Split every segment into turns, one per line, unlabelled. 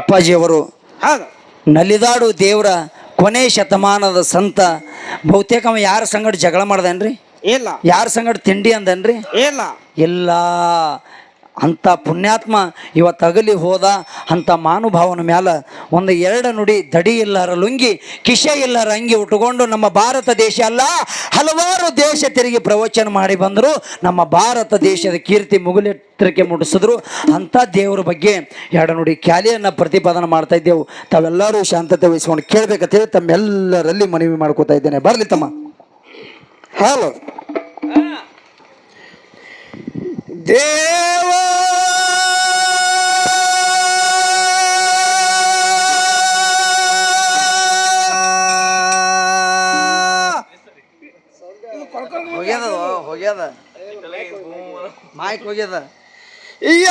ಅಪ್ಪಾಜಿಯವರು ನಲಿದಾಡು ದೇವರ ಕೊನೆ ಶತಮಾನದ ಸಂತ. ಬಹುತೇಕ ಅವ ಯಾರ ಸಂಗಡ ಜಗಳ ಮಾಡ್ದನ್ರಿ?
ಇಲ್ಲ.
ಯಾರ ಸಂಗಡ ತಿಂಡಿ ಅಂದನ್ರಿ?
ಇಲ್ಲ.
ಇಲ್ಲ. ಅಂಥ ಪುಣ್ಯಾತ್ಮ ಇವತ್ತು ಅಗಲಿ ಹೋದ ಅಂಥ ಮಾನುಭಾವನ ಮ್ಯಾಲ ಒಂದು ಎರಡು ನುಡಿ ದಡಿ ಇಲ್ಲಾರ ಲುಂಗಿ, ಕಿಶ ಇಲ್ಲಾರ ಅಂಗಿ ಉಟ್ಕೊಂಡು ನಮ್ಮ ಭಾರತ ದೇಶ ಅಲ್ಲ, ಹಲವಾರು ದೇಶ ತಿರುಗಿ ಪ್ರವಚನ ಮಾಡಿ ಬಂದರು, ನಮ್ಮ ಭಾರತ ದೇಶದ ಕೀರ್ತಿ ಮುಗುಲೆತ್ತರಕ್ಕೆ ಮುಟ್ಟಿಸಿದ್ರು. ಅಂಥ ದೇವರ ಬಗ್ಗೆ ಎರಡು ನುಡಿ ಖ್ಯಾಲಿಯನ್ನು ಪ್ರತಿಪಾದನೆ ಮಾಡ್ತಾ ಇದ್ದೆವು. ತಾವೆಲ್ಲರೂ ಶಾಂತತೆ ವಹಿಸ್ಕೊಂಡು ಕೇಳಬೇಕಂತೇಳಿ ತಮ್ಮೆಲ್ಲರಲ್ಲಿ ಮನವಿ ಮಾಡ್ಕೋತಾ ಇದ್ದೇನೆ. ಬರಲಿ ತಮ್ಮ.
ಹಲೋ. ದೇವ!
ಹೋಗ್ಯದ ಹೋಗ್ಯದ. ಮೈಕ್ ಹೋಗ್ಯದ.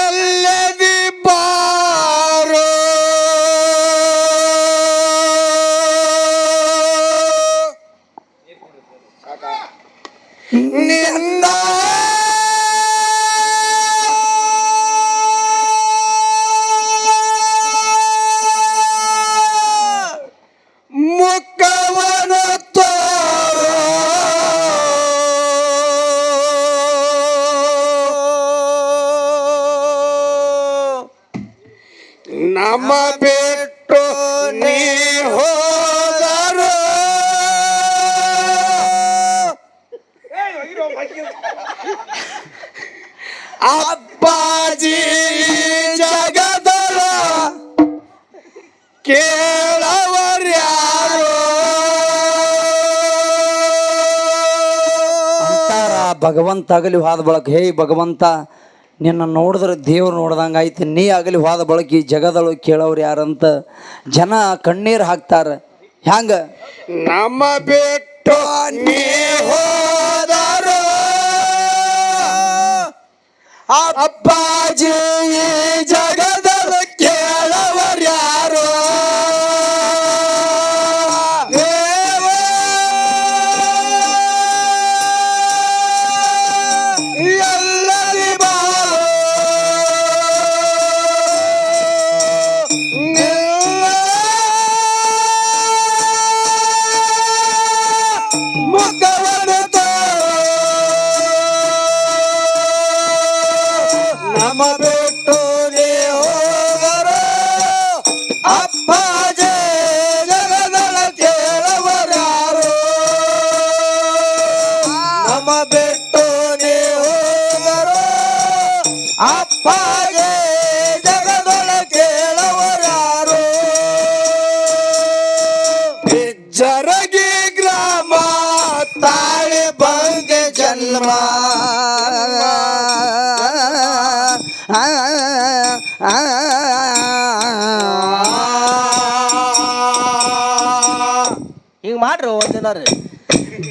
ಎಲ್ಲದಿ ಬಾರೋ ಅಪ್ಪಾಜಿ ಜಗದಲ ಕೇಳವರ್ಯಾರು
ಅಂತಾರ ಭಗವಂತ ಆಗಲಿ ಹಾದ ಬಳಕ ಹೇ ಭಗವಂತ ನಿನ್ನ ನೋಡಿದ್ರೆ ದೇವ್ರು ನೋಡ್ದಂಗೆ ಆಯ್ತು ನೀ ಆಗಲಿ ಹೋದ ಬಳಕಿ ಈ ಜಗದೊಳಗೆ ಕೇಳೋರು ಯಾರಂತ ಜನ ಕಣ್ಣೀರು ಹಾಕ್ತಾರೆ. ಹ್ಯಾಂಗ?
ನಮ್ಮ ಬಿಟ್ಟು ನೀ ಹೋದರು? ಅಪ್ಪಾಜಿ ಅಪ್ಪಾಜಿ ಜಗದಳ ಕೇಳವರ್ಯಾರು ನಮ್ಮ ಬಿಟ್ಟು ನೀ ಹೋದರು ಅಪ್ಪಾಜಿ ಜಗದಳ ಕೇಳವರ್ಯಾರು ಬಿಜ್ಜರಗಿ ಗ್ರಾಮ ತಾಳಿ ಬಂದೆ ಜನ್ಮ.
ರೀ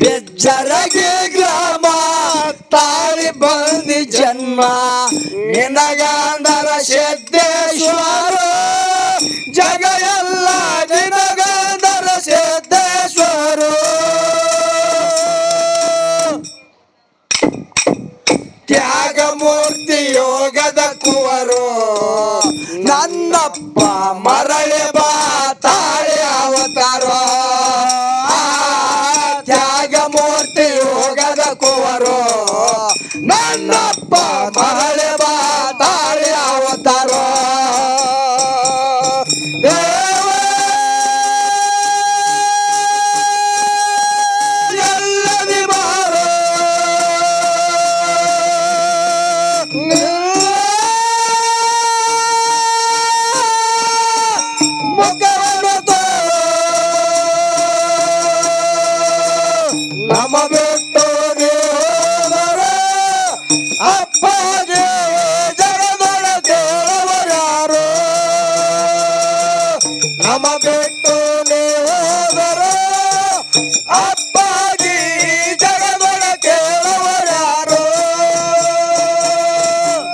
ಬೆಜ್ಜರಗಿ ಗ್ರಾಮ, ತಾಳಿ ಬಂದಿ ಜನ್ಮ. ನಿನಗಾಂಧರ ಸಿದ್ದೇಶ್ವರ ಜಗ ಎಲ್ಲ ನಿನಗಾಂಧರ ಸಿದ್ದೇಶ್ವರ. ತ್ಯಾಗ ಮೂರ್ತಿ ಯೋಗದ ಕುವರು, ನನ್ನಪ್ಪ ಮರಳಿ ನನ್ನಪ್ಪ ನಮ್ಮ ಬಿಟ್ಟು ನೀವು ಹೋದರು. ಅಪ್ಪಾಜಿ ಜಗದೊಳ ಕೇಳವರ್ಯಾರು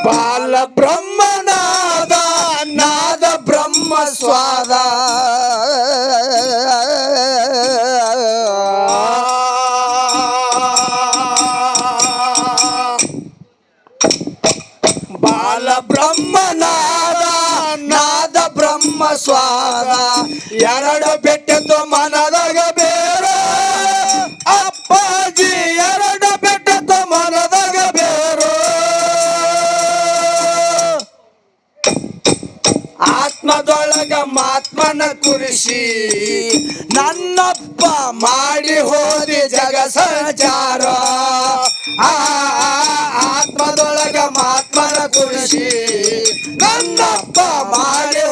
ಬಾಲ ಬ್ರಹ್ಮನಾದ, ನಾದ ಬ್ರಹ್ಮ ಸ್ವಾದ ಬಾಲ ಬ್ರಹ್ಮನಾದ ನಾದ ಬ್ರಹ್ಮ ಬ್ರಹ್ಮ ಸ್ವಾದ. ಎರಡು ಬೆಟ್ಟದ್ದು ಮನದಾಗ ಬೇರೆ. ಅಪ್ಪಾಜಿ, ಎರಡು ಬೆಟ್ಟದ್ದು ಮನದಾಗ ಬೇರು. ಆತ್ಮದೊಳಗ ಮಾತ್ಮನ ಕುರಿಸಿ, ನನ್ನಪ್ಪ ಮಾಡಿ ಹೋದಿ ಜಗ ಸಂಚಾರ. ಆತ್ಮದೊಳಗ ಮಾತ್ಮನ ಕುರಿಸಿ, ನನ್ನಪ್ಪ ಮಾಡಿ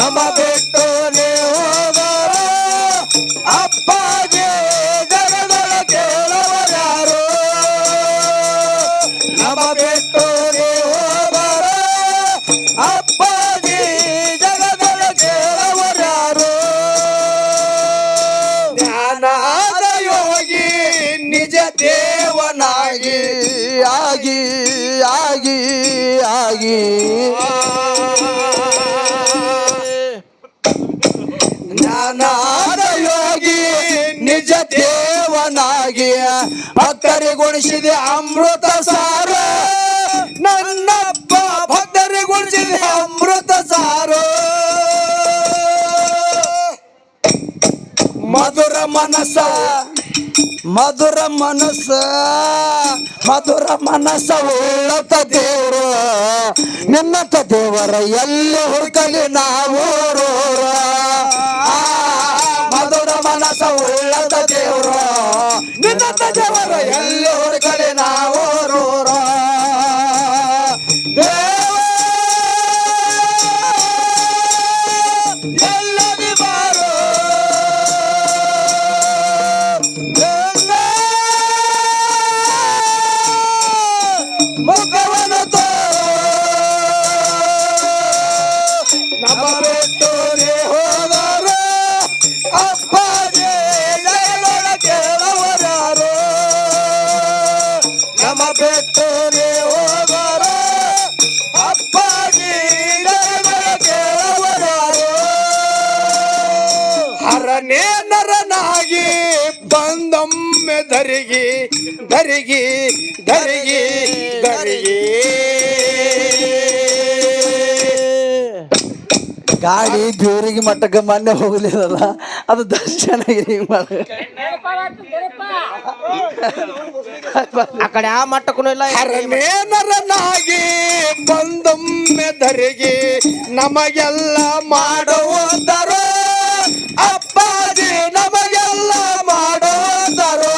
ನಮ್ಮ ಬಿಟ್ಟು ನೀವು ಅಪ್ಪಾಜಿ ಜಗದೊಳ ಕೇಳವರ್ಯಾರು ನಮ್ಮ ಬಿಟ್ಟು ನೀವು ಯೋಗಿ ಆಗಿ ಆಗಿ ಆಗಿ. ಜ್ಞಾನಾದ ಯೋಗಿ ನಿಜ ದೇವನಾಗಿ ಭಕ್ತರಿಗೊಳಿಸಿದೆ ಅಮೃತ ಸಾರ. ನನ್ನಪ್ಪ ಭಕ್ತರಿಗೊಳಿಸಿದೆ ಅಮೃತ ಸಾರ. ಮಧುರ ಮನಸ ಮಧುರ ಮನಸ್ಸ ಮಧುರ ಮನಸ್ಸ ಉಳ್ಳತ ದೇವರು. ನಿನ್ನತ ದೇವರ ಎಲ್ಲಿ ಹುಡುಕಲಿ ನಾವು ಮಧುರ ಮನಸ್ಸ ಉಳ್ಳತ ದೇವರು. ನಿನ್ನತ ದೇವರ ಎಲ್ಲಿ ಧರಿಗಿ ಧರಿಗಿ ಧರಿಗಿ ಧರಿಗಿ
ಗಾಡಿ ಜೋರಿಗೆ ಮಟ್ಟಕ್ಕೆ ಮೊನ್ನೆ ಹೋಗ್ಲಿಲ್ಲ ಅದು ದರ್ಶನ ಇರಿ ಮಾಡ
ಆ ಕಡೆ ಮಟ್ಟಕ್ಕೂ ಇಲ್ಲ
ಬಂದೊಮ್ಮೆ ಧರಿಗಿ ನಮಗೆಲ್ಲ ಮಾಡುವುದರು. ಅಪ್ಪಾಜಿ, ನಮಗೆಲ್ಲ ಮಾಡುವುದರು.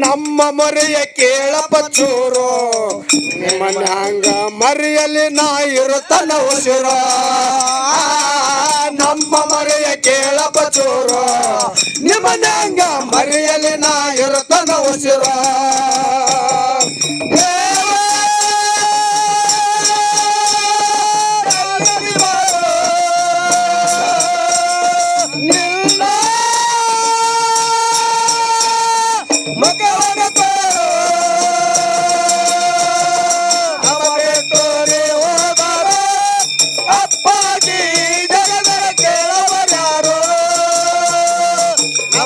ನಮ್ಮ ಮರೆಯ ಕೇಳಪ್ಪ ಚೂರು, ನಿಮ್ಮ ಮರೆಯಲ್ಲಿ ಮರೆಯಲಿ ನಾ ಇರುತ್ತನ ಉಸಿರು ನಮ್ಮ ಮರೆಯ ಕೇಳಪ್ಪ ಚೂರು. ನಿಮ್ಮ ಹಂಗ ಮರೆಯಲಿ ನಾ ಇರತನ ಉಸಿರು.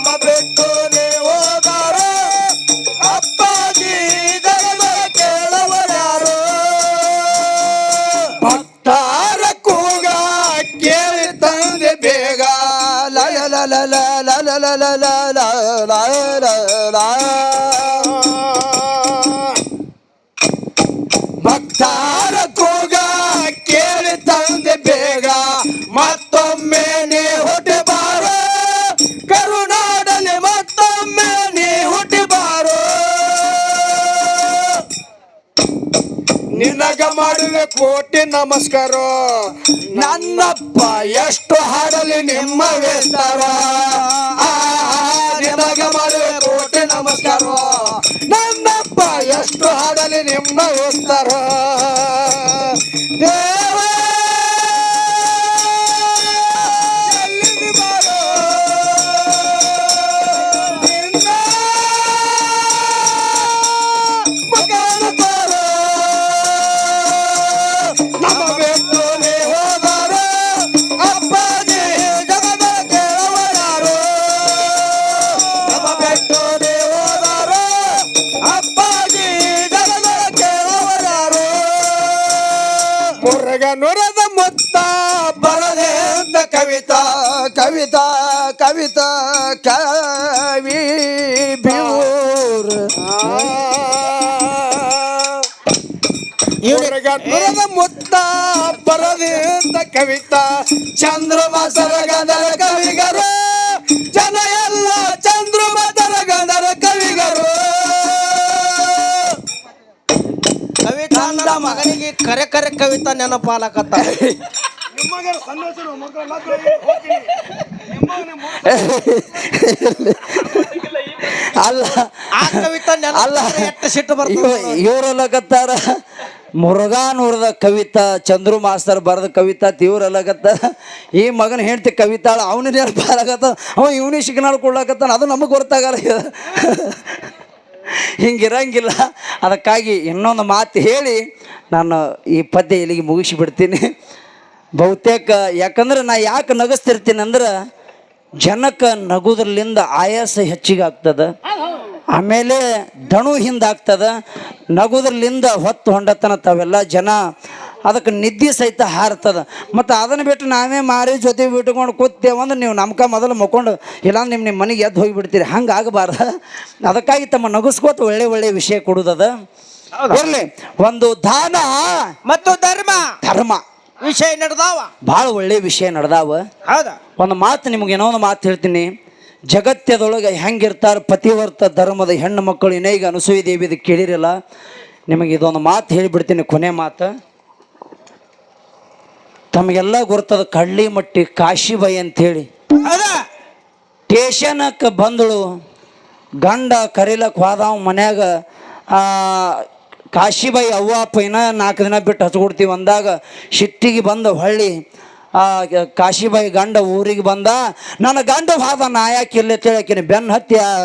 ನಮ್ಮ ಬಿಟ್ಟು ಅಪ್ಪಾಜಿ ಜಗದರ ಕೇಳವರ್ಯಾರು ಭಕ್ತಾರ ಕೂಗ ಕೇಳಿ ತಂದೆ ಬೇಗ ಮಾಡುವೆ ಕೋಟಿ ನಮಸ್ಕಾರ. ನನ್ನಪ್ಪ ಎಷ್ಟು ಹಾಡಲಿ ನಿಮ್ಮ ವೇಸ್ತಾರ. ಆ, ನಿನಗ ಮಾಡುವೆ ಕೋಟಿ ನಮಸ್ಕಾರ. ನನ್ನಪ್ಪ ಎಷ್ಟು ಹಾಡಲಿ ನಿಮ್ಮ ವೇಸ್ತಾರ. ನುರದ ಮೊತ್ತ ಬರದೆ ಅಂತ ಕವಿತಾ
ಕವಿತಾ ಕವಿತಾ ಕವಿ ಬಿಯೂರ್
ಊರಗ ನುರದ ಮುತ್ತ ಬರದೆ ಅಂತ ಕವಿತಾ ಚಂದ್ರಮ ಸರಗದರ ಕವಿಗರು ಜನ ಎಲ್ಲ ಚಂದ್ರಮ ಸರಗದರ ಕವಿಗರು.
ನನ್ನ ಮಗನಿಗೆ ಕರೆ ಕರೆ ಕವಿತಾ ನೆನಪಾಲಕತ್ತ.
ಅಲ್ಲ
ಆ ಕವಿತಾ
ನೆನ
ಅಲ್ಲ ಎಷ್ಟು ಸಿಟ್ಟು ಬರ್ತದೆ
ಇವ್ರಲ್ಲಕತ್ತಾರ ಮುರುಘಾನೂರದ ಕವಿತಾ ಚಂದ್ರು ಮಾಸ್ತರ್ ಬರೆದ ಕವಿತಾ ಇವ್ರಲ್ಲಕತ್ತಾರ ಈ ಮಗನ ಹೆಂಡತಿ ಕವಿತಾಳ ಅವನ ನೆನಪಾಗತ್ತ ಅವ ಇವನಿ ಶಿಕ್ಷಣ ಕೊಡ್ಲಾಕತ್ತಾನ ಅದು ನಮಗೆ ಗೊತ್ತಾಗಲ್ಲ ಹಿಂಗಿರಂಗಿಲ್ಲ. ಅದಕ್ಕಾಗಿ ಇನ್ನೊಂದು ಮಾತು ಹೇಳಿ ನಾನು ಈ ಪದ್ಯ ಇಲ್ಲಿಗೆ ಮುಗಿಸಿಬಿಡ್ತೀನಿ ಬಹುತೇಕ ಯಾಕಂದ್ರೆ ನಾ ಯಾಕೆ ನಗಿಸ್ತಿರ್ತೀನಿ ಅಂದ್ರೆ ಜನಕ್ಕೆ ನಗುದ್ರಲಿಂದ ಆಯಾಸ ಹೆಚ್ಚಿಗೆ ಆಗ್ತದೆ ಆಮೇಲೆ ದಣು ಹಿಂದಾಗ್ತದ. ನಗುದ್ರಲಿಂದ ಹೊತ್ತು ಹೊಂಡತನ ತಾವೆಲ್ಲ ಜನ ಅದಕ್ಕೆ ನಿದ್ದೆ ಸಹಿತ ಹಾರ್ತದ. ಮತ್ತು ಅದನ್ನು ಬಿಟ್ಟು ನಾವೇ ಮಾರಿ ಜೊತೆ ಬಿಟ್ಕೊಂಡು ಕೂತೇವಂದ್ರೆ ನೀವು ನಮ್ಕ ಮೊದಲು ಮಕ್ಕೊಂಡು ಇಲ್ಲಾಂದ್ರೆ ನಿಮ್ಮ ನಿಮ್ಮ ಮನೆಗೆ ಎದ್ದು ಹೋಗಿಬಿಡ್ತೀರಿ ಹಂಗೆ ಆಗಬಾರ್ದು? ಅದಕ್ಕಾಗಿ ತಮ್ಮ ನಗಿಸ್ಕೋತ ಒಳ್ಳೆ ಒಳ್ಳೆ ವಿಷಯ ಕೊಡುದದ. ಇರಲಿ ಒಂದು ದಾನ.
ಮತ್ತು ಧರ್ಮ.
ಧರ್ಮ.
ವಿಷಯ ನಡೆದಾವ.
ಭಾಳ ಒಳ್ಳೆ ವಿಷಯ ನಡೆದಾವ.
ಹೌದಾ?
ಒಂದು ಮಾತು ನಿಮ್ಗೆ ಏನೋ ಒಂದು ಮಾತು ಹೇಳ್ತೀನಿ. ಜಗತ್ಯದೊಳಗೆ ಹೆಂಗಿರ್ತಾರೆ ಪತಿವರ್ತ ಧರ್ಮದ ಹೆಣ್ಣು ಮಕ್ಕಳು ಇನ್ನೀಗ ದೇವಿ ದೇವಿದು ಕೇಳಿರಲ್ಲ ನಿಮಗೆ ಇದೊಂದು ಮಾತು ಹೇಳಿಬಿಡ್ತೀನಿ ಕೊನೆ ಮಾತು. ತಮಗೆಲ್ಲ ಗೊತ್ತದ ಕಳ್ಳಿ ಮಟ್ಟಿ ಅಂತ
ಹೇಳಿ
ಸ್ಟೇಷನಕ್ಕೆ ಬಂದಳು. ಗಂಡ ಕರೀಲಕ್ಕೆ ಹೋದವ ಮನ್ಯಾಗ ಆ, ಕಾಶಿಬಾಯಿ ಅವ್ವ ಪೈನ ನಾಲ್ಕು ದಿನ ಬಿಟ್ಟು ಹಚ್ಕೊಡ್ತೀವಿ ಅಂದಾಗ ಶಿಟ್ಟಿಗೆ ಬಂದ ಹೊಳ್ಳಿ ಆ ಕಾಶಿಬಾಯಿ ಗಂಡ ಊರಿಗೆ ಬಂದ ನನ್ನ ಗಂಡ ಹೋದ ನಾ ಯಾಕೆ ಇಲ್ಲಿ ತಿಳಕಿನಿ ಬೆನ್ನು ಹತ್ತಿ